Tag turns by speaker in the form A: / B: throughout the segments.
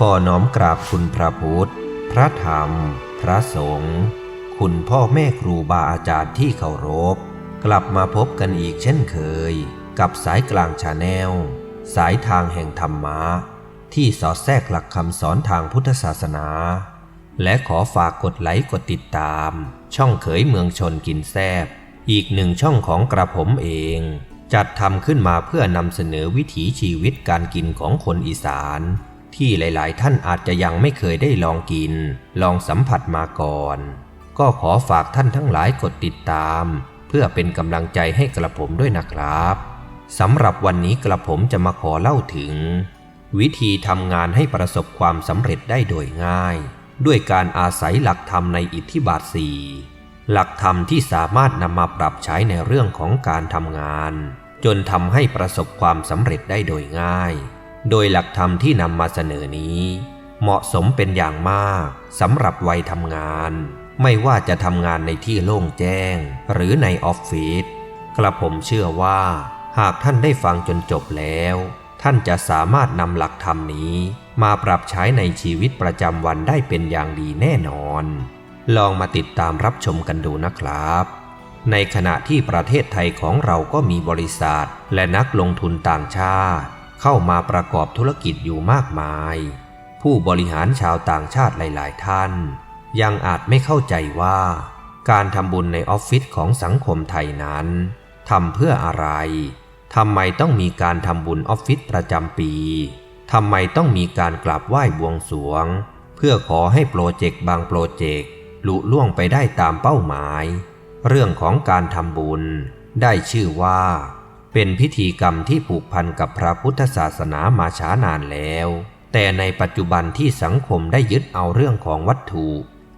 A: ขอน้อมกราบคุณพระพุทธ พระธรรม พระสงฆ์ คุณพ่อแม่ครูบาอาจารย์ที่เคารพ กลับมาพบกันอีกเช่นเคย กับสายกลางชาแนล สายทางแห่งธรรมะ ที่สอดแทรกหลักคำสอนทางพุทธศาสนา และขอฝากกดไลค์กดติดตาม ช่องเขยเมืองชนกินแซบอีกหนึ่งช่องของกระผมเอง จัดทำขึ้นมาเพื่อนำเสนอวิถีชีวิตการกินของคนอีสาน ที่หลาย ๆ ท่านอาจจะยังไม่เคยได้ลองกิน ลองสัมผัสมาก่อน ก็ขอฝากท่านทั้งหลายกดติดตาม เพื่อเป็นกำลังใจให้กระผมด้วยนะครับสำหรับวันนี้กระผมจะมาขอเล่าถึง วิธีทำงานให้ประสบความสำเร็จได้โดยง่าย ด้วยการอาศัยหลักธรรมในอิทธิบาทสี่หลักธรรมที่สามารถนำมาปรับใช้ในเรื่องของการทำงาน จนทำให้ประสบความสำเร็จได้โดยง่าย โดยหลักธรรมที่นำมาเสนอนี้ เหมาะสมเป็นอย่างมากสำหรับวัยทำงาน ไม่ว่าจะทำงานในที่โล่งแจ้ง หรือในออฟฟิศกระผมเชื่อว่า หากท่านได้ฟังจนจบแล้ว ท่านจะสามารถนำหลักธรรมนี้ มาปรับใช้ในชีวิตประจำวันได้เป็นอย่างดีแน่นอน ลองมาติดตามรับชมกันดูนะครับ ในขณะที่ประเทศไทยของเราก็มีบริษัท และนักลงทุนต่างชาติ เข้ามาประกอบธุรกิจอยู่มากมาย ผู้บริหารชาวต่างชาติหลาย ๆ ท่าน ยังอาจไม่เข้าใจว่า การทำบุญในออฟฟิศของสังคมไทยนั้นทำเพื่ออะไรทำไมต้องมีการทำบุญออฟฟิศประจำปีทำไมต้องมีการกราบไหว้บวงสรวง เพื่อขอให้โปรเจกต์บางโปรเจกต์ลุล่วงไปได้ตามเป้าหมาย เรื่องของการทำบุญ ได้ชื่อว่า เป็นพิธีกรรมที่ผูกพันกับพระพุทธศาสนามาช้านานแล้ว แต่ในปัจจุบันที่สังคมได้ยึดเอาเรื่องของวัตถุ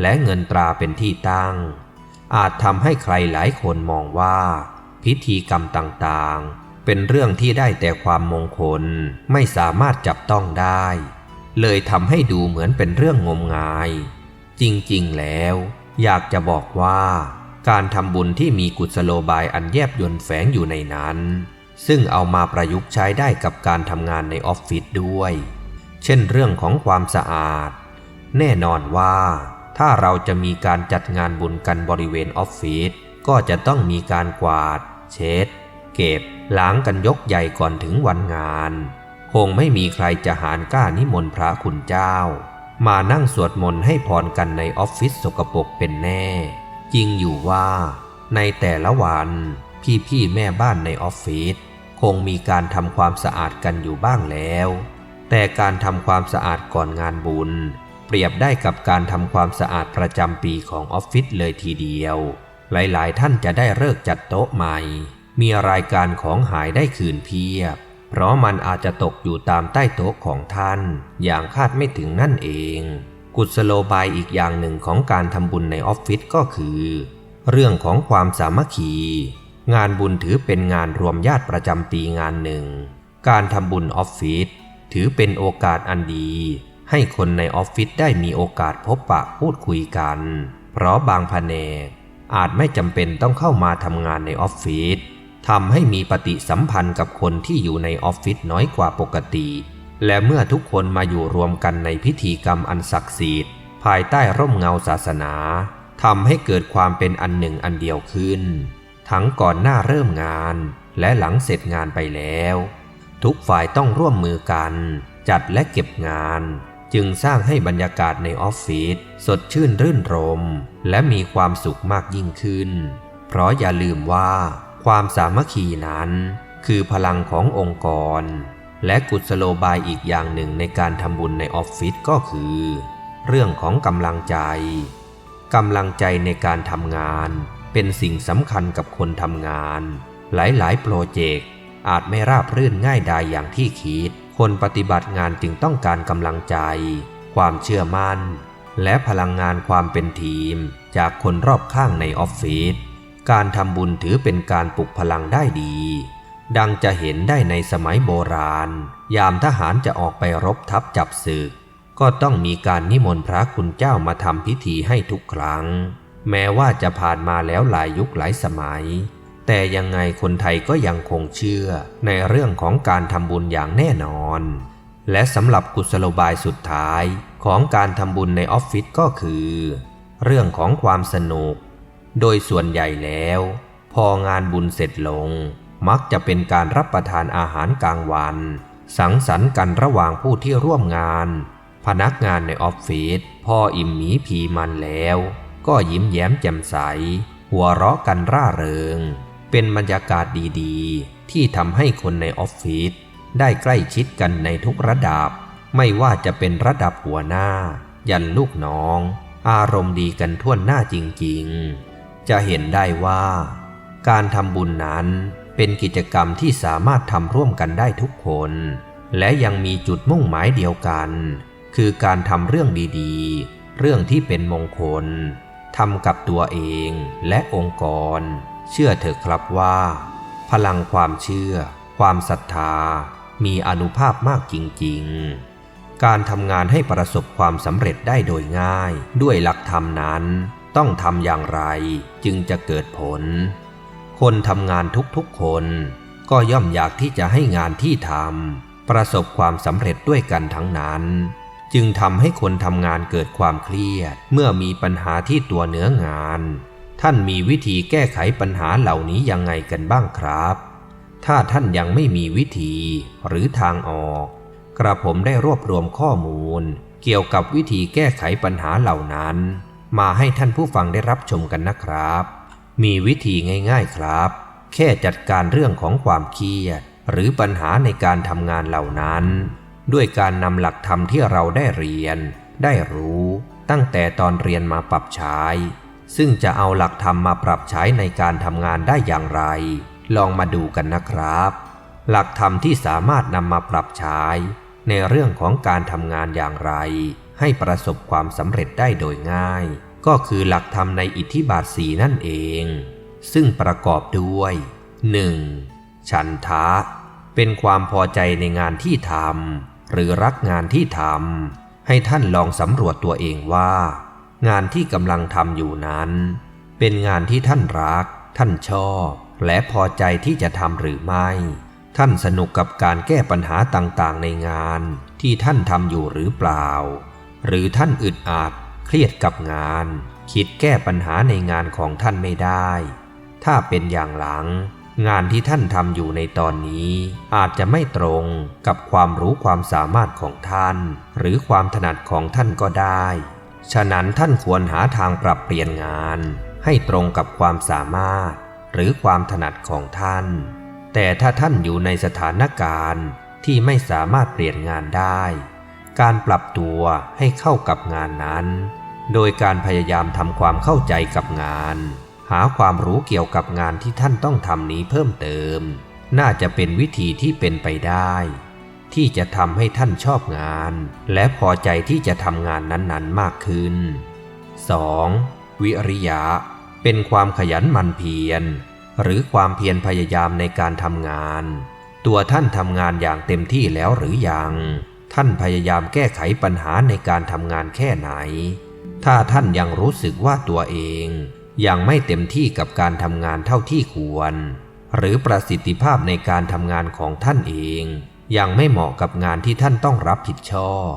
A: และเงินตราเป็นที่ตั้ง อาจทำให้ใครหลายคนมองว่า พิธีกรรมต่างๆ เป็นเรื่องที่ได้แต่ความมงคลไม่สามารถจับต้องได้ เลยทำให้ดูเหมือนเป็นเรื่องงมงาย จริงๆแล้ว อยากจะบอกว่า การทำบุญที่มีกุศโลบายอันแยบยลแฝงอยู่ในนั้น ซึ่งเอามาประยุกต์ใช้ได้กับการทำงานในออฟฟิศด้วย เช่นเรื่องของความสะอาด แน่นอนว่าถ้าเราจะมีการจัดงานบุญกันบริเวณออฟฟิศก็จะต้องมีการกวาด เช็ด เก็บ ล้างกันยกใหญ่ก่อนถึงวันงาน คงไม่มีใครจะหารกล้านิมนต์พระคุณเจ้า มานั่งสวดมนต์ให้พรกันในออฟฟิศสกปรกเป็นแน่ จริงอยู่ว่า ในแต่ละวันพี่ๆแม่บ้านในออฟฟิศคงมีการทำความสะอาดกันอยู่บ้างแล้ว แต่การทำความสะอาดก่อนงานบุญ เปรียบได้กับการทำความสะอาดประจำปีของออฟฟิศเลยทีเดียว หลายๆ ท่านจะได้เลิกจัดโต๊ะใหม่ มีรายการของหายได้คืนเพียบ เพราะมันอาจจะตกอยู่ตามใต้โต๊ะของท่าน อย่างคาดไม่ถึงนั่นเอง กุศโลบายอีกอย่างหนึ่งของการทำบุญในออฟฟิศก็คือ เรื่องของความสามัคคี งานบุญถือเป็นงานรวมญาติประจำปีงานหนึ่ง การทำบุญออฟฟิศถือเป็นโอกาสอันดี ให้คนในออฟฟิศได้มีโอกาสพบปะพูดคุยกัน เพราะบางแผนกอาจไม่จำเป็นต้องเข้ามาทำงานในออฟฟิศทำให้มีปฏิสัมพันธ์กับคนที่อยู่ในออฟฟิศน้อยกว่าปกติ และเมื่อทุกคนมาอยู่รวมกันในพิธีกรรมอันศักดิ์สิทธิ์ภายใต้ร่มเงาศาสนาทำให้เกิดความเป็นอันหนึ่งอันเดียวขึ้น ทั้งก่อนหน้าเริ่มงาน และหลังเสร็จงานไปแล้ว ทุกฝ่ายต้องร่วมมือกัน จัดและเก็บงาน จึงสร้างให้บรรยากาศในออฟฟิศสดชื่นรื่นรม และมีความสุขมากยิ่งขึ้น เพราะอย่าลืมว่า ความสามัคคีนั้น คือพลังขององค์กร และกุศโลบายอีกอย่างหนึ่งในการทำบุญในออฟฟิศก็คือ เรื่องของกำลังใจกำลังใจในการทำงานเป็นสิ่งสำคัญกับคนทำงาน หลายๆ โปรเจกต์อาจไม่ราบรื่นง่ายดายอย่างที่คิด คนปฏิบัติงานจึงต้องการกำลังใจ ความเชื่อมั่น และพลังงานความเป็นทีม จากคนรอบข้างในออฟฟิศการทำบุญถือเป็นการปลุกพลังได้ดี ดังจะเห็นได้ในสมัยโบราณ ยามทหารจะออกไปรบทัพจับศึก ก็ต้องมีการนิมนต์พระคุณเจ้ามาทำพิธีให้ทุกครั้ง แม้ว่าจะผ่านมาแล้วหลายยุคหลายสมัย แต่ยังไงคนไทยก็ยังคงเชื่อในเรื่องของการทำบุญอย่างแน่นอน และสำหรับกุศโลบายสุดท้ายของการทำบุญในออฟฟิศก็คือ เรื่องของความสนุก โดยส่วนใหญ่แล้ว พองานบุญเสร็จลง มักจะเป็นการรับประทานอาหารกลางวัน สังสรรค์กันระหว่างผู้ที่ร่วมงาน พนักงานในออฟฟิศพออิ่มหมีผีมันแล้ว ก็ยิ้มแย้มแจ่มใส หัวเราะกันร่าเริง เป็นบรรยากาศดีๆ ที่ทำให้คนในออฟฟิศได้ใกล้ชิดกันในทุกระดับ ไม่ว่าจะเป็นระดับหัวหน้า ยันลูกน้อง อารมณ์ดีกันทั่วหน้าจริงๆ จะเห็นได้ว่า การทำบุญนั้น เป็นกิจกรรมที่สามารถทำร่วมกันได้ทุกคน และยังมีจุดมุ่งหมายเดียวกัน คือการทำเรื่องดีๆ เรื่องที่เป็นมงคลทำกับตัวเองและองค์กร เชื่อเถอะครับว่า พลังความเชื่อ ความศรัทธา มีอนุภาพมากจริง ๆ การทำงานให้ประสบความสำเร็จได้โดยง่าย ด้วยหลักธรรมนั้น ต้องทำอย่างไรจึงจะเกิดผล คนทำงานทุกๆคน ก็ย่อมอยากที่จะให้งานที่ทำประสบความสำเร็จด้วยกันทั้งนั้น จึงทำให้คนทำงานเกิดความเครียด เมื่อมีปัญหาที่ตัวเนื้องาน ท่านมีวิธีแก้ไขปัญหาเหล่านี้ยังไงกันบ้างครับ ถ้าท่านยังไม่มีวิธีหรือทางออก กระผมได้รวบรวมข้อมูล เกี่ยวกับวิธีแก้ไขปัญหาเหล่านั้น มาให้ท่านผู้ฟังได้รับชมกันนะครับ มีวิธีง่ายๆครับ แค่จัดการเรื่องของความเครียด หรือปัญหาในการทำงานเหล่านั้น ด้วยการนำหลักธรรมที่เราได้เรียน ได้รู้ตั้งแต่ตอนเรียนมาปรับใช้ ซึ่งจะเอาหลักธรรมมาปรับใช้ในการทำงานได้อย่างไร ลองมาดูกันนะครับ หลักธรรมที่สามารถนำมาปรับใช้ ในเรื่องของการทำงานอย่างไร ให้ประสบความสำเร็จได้โดยง่าย ก็คือหลักธรรมในอิทธิบาทสีนั่นเอง ซึ่งประกอบด้วย 1. ฉันทะ เป็นความพอใจในงานที่ทำหรือรักงานที่ทำให้ท่านลองสำรวจตัวเองว่า งานที่กำลังทำอยู่นั้น เป็นงานที่ท่านรัก ท่านชอบ และพอใจที่จะทำหรือไม่ ท่านสนุกกับการแก้ปัญหาต่างๆ ในงานที่ท่านทำอยู่หรือเปล่า หรือท่านอึดอัด เครียดกับงาน คิดแก้ปัญหาในงานของท่านไม่ได้ ถ้าเป็นอย่างหลัง งานที่ท่านทำอยู่ในตอนนี้ อาจจะไม่ตรงกับความรู้ความสามารถของท่าน หรือความถนัดของท่านก็ได้ ฉะนั้นท่านควรหาทางปรับเปลี่ยนงาน ให้ตรงกับความสามารถ หรือความถนัดของท่าน แต่ถ้าท่านอยู่ในสถานการณ์ที่ไม่สามารถเปลี่ยนงานได้ การปรับตัวให้เข้ากับงานนั้น โดยการพยายามทำความเข้าใจกับงาน หาความรู้เกี่ยวกับงานที่ท่านต้องทำนี้เพิ่มเติม น่าจะเป็นวิธีที่เป็นไปได้ ที่จะทำให้ท่านชอบงาน และพอใจที่จะทำงานนั้นๆมากขึ้น 2. วิริยะ เป็นความขยันหมั่นเพียร หรือความเพียรพยายามในการทำงาน ตัวท่านทำงานอย่างเต็มที่แล้วหรือยัง ท่านพยายามแก้ไขปัญหาในการทำงานแค่ไหน ถ้าท่านยังรู้สึกว่าตัวเอง ยังไม่เต็มที่กับการทำงานเท่าที่ควร หรือประสิทธิภาพในการทำงานของท่านเอง ยังไม่เหมาะกับงานที่ท่านต้องรับผิดชอบ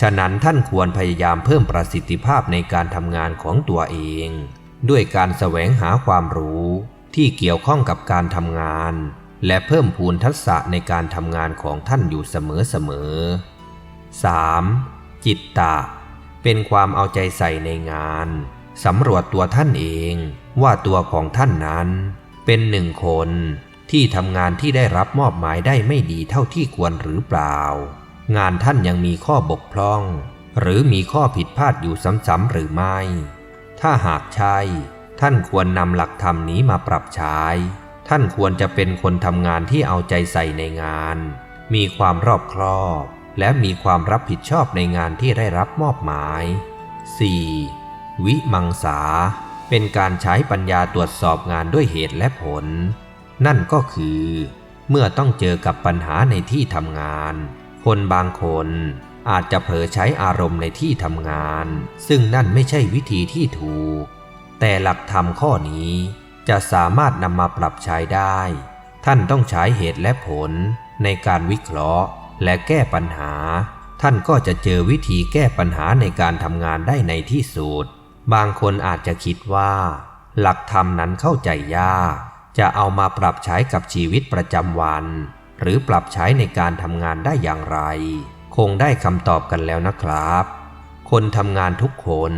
A: ฉะนั้นท่านควรพยายามเพิ่มประสิทธิภาพในการทำงานของตัวเอง ด้วยการแสวงหาความรู้ที่เกี่ยวข้องกับการทำงาน และเพิ่มพูนทักษะในการทำงานของท่านอยู่เสมอๆ 3. จิตตะ เป็นความเอาใจใส่ในงานสำรวจตัวท่านเองว่าตัวของท่านนั้น เป็นหนึ่งคนที่ทำงานที่ได้รับมอบหมายได้ไม่ดีเท่าที่ควรหรือเปล่า งานท่านยังมีข้อบกพร่อง หรือมีข้อผิดพลาดอยู่ซ้ำๆหรือไม่ ถ้าหากใช่ ท่านควรนำหลักธรรมนี้มาปรับใช้ ท่านควรจะเป็นคนทำงานที่เอาใจใส่ในงาน มีความรอบครอบ และมีความรับผิดชอบในงานที่ได้รับมอบหมาย 4. วิมังสา เป็นการใช้ปัญญาตรวจสอบงานด้วยเหตุและผล นั่นก็คือ เมื่อต้องเจอกับปัญหาในที่ทำงาน คนบางคนอาจจะเผลอใช้อารมณ์ในที่ทำงาน ซึ่งนั่นไม่ใช่วิธีที่ถูก แต่หลักธรรมข้อนี้จะสามารถนำมาปรับใช้ได้ ท่านต้องใช้เหตุและผลในการวิเคราะห์ และแก้ปัญหา ท่านก็จะเจอวิธีแก้ปัญหาในการทำงานได้ในที่สุด บางคนอาจจะคิดว่า หลักธรรมนั้นเข้าใจยาก จะเอามาปรับใช้กับชีวิตประจำวัน หรือปรับใช้ในการทำงานได้อย่างไร คงได้คำตอบกันแล้วนะครับ คนทำงานทุกคน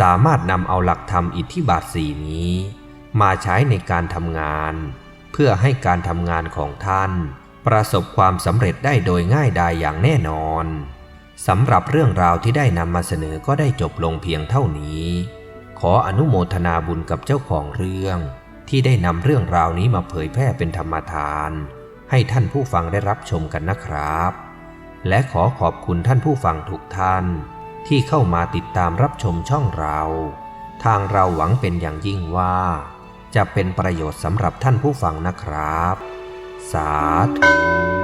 A: สามารถนำเอาหลักธรรมอิทธิบาทสี่นี้ มาใช้ในการทำงาน เพื่อให้การทำงานของท่าน ประสบความสำเร็จได้โดยง่ายดายอย่างแน่นอนสำหรับเรื่องราวที่ได้นำมาเสนอก็ได้จบลงเพียงเท่านี้ ขออนุโมทนาบุญกับเจ้าของเรื่อง ที่ได้นำเรื่องราวนี้มาเผยแพร่เป็นธรรมทาน ให้ท่านผู้ฟังได้รับชมกันนะครับ และขอขอบคุณท่านผู้ฟังทุกท่าน ที่เข้ามาติดตามรับชมช่องเรา ทางเราหวังเป็นอย่างยิ่งว่า จะเป็นประโยชน์สำหรับท่านผู้ฟังนะครับาธุ